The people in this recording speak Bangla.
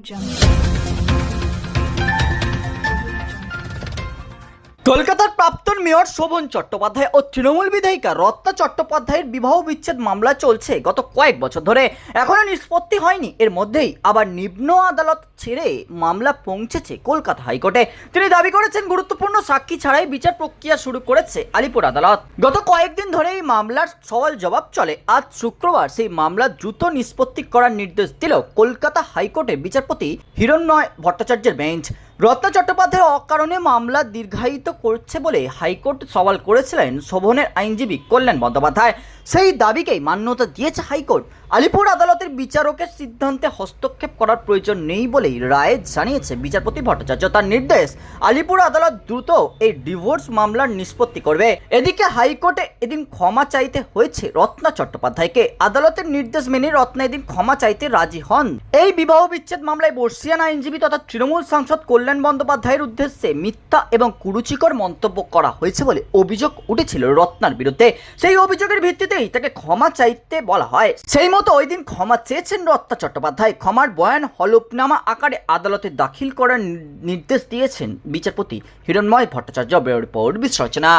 jump. কলকাতার প্রাক্তন মেয়র শোভন চট্টোপাধ্যায় ও তৃণমূল বিধায়িকা রত্না চট্টোপাধ্যায়ের বিবাহ বিচ্ছেদ মামলা চলছে গত কয়েক বছর ধরে। এখনও নিষ্পত্তি হয়নি। এর মধ্যেই আবার নিম্ন আদালত ছেড়ে মামলা পৌঁছেছে কলকাতা হাইকোর্টে। তিনি দাবি করেছেন, গুরুত্বপূর্ণ সাক্ষী ছাড়াই বিচার প্রক্রিয়া শুরু করেছে আলিপুর আদালত। গত কয়েকদিন ধরে এই মামলার সওয়াল জবাব চলে। আজ শুক্রবার সেই মামলা দ্রুত নিষ্পত্তি করার নির্দেশ দিল কলকাতা হাইকোর্টের বিচারপতি হিরণ্ময় ভট্টাচার্যের বেঞ্চ। রত্না চট্টোপাধ্যায় অকারণে মামলা দীর্ঘায়িত করছে বলে হাইকোর্ট সওয়াল করেছিলেন শোভনের আইনজীবী কল্যাণ বন্দ্যোপাধ্যায়। সেই দাবিকেই মান্যতা দিয়েছে হাইকোর্ট। আলিপুর আদালতের বিচারকের সিদ্ধান্তে হস্তক্ষেপ করার প্রয়োজন নেই বলেই রায়ে জানিয়েছে বিচারপতি ভট্টাচার্য। তার নির্দেশ, আলিপুর আদালত দ্রুত এই ডিভোর্স মামলার নিষ্পত্তি করবে। এদিকে হাইকোর্টে এদিন ক্ষমা চাইতে হয়েছে রত্না চট্টোপাধ্যায়কে। আদালতের নির্দেশ মেনে রত্না এদিন ক্ষমা চাইতে রাজি হন। এই বিবাহ বিচ্ছেদ মামলায় বর্ষিয়ান আইনজীবী তথা তৃণমূল সাংসদ কল্যাণ বন্দ্যোপাধ্যায়ের উদ্দেশ্যে মিথ্যা এবং কুরুচিকর মন্তব্য করা হয়েছে বলে অভিযোগ উঠেছিল রত্নার বিরুদ্ধে। সেই অভিযোগের ভিত্তিতেই তাকে ক্ষমা চাইতে বলা হয়। সেই মতো ওই দিন ক্ষমা চেয়েছেন রত্না চট্টোপাধ্যায়। ক্ষমার বয়ান হলফনামা আকারে আদালতে দাখিল করার নির্দেশ দিয়েছেন বিচারপতি হিরণময় ভট্টাচার্য। Bureau report, বিশ্লেষণা।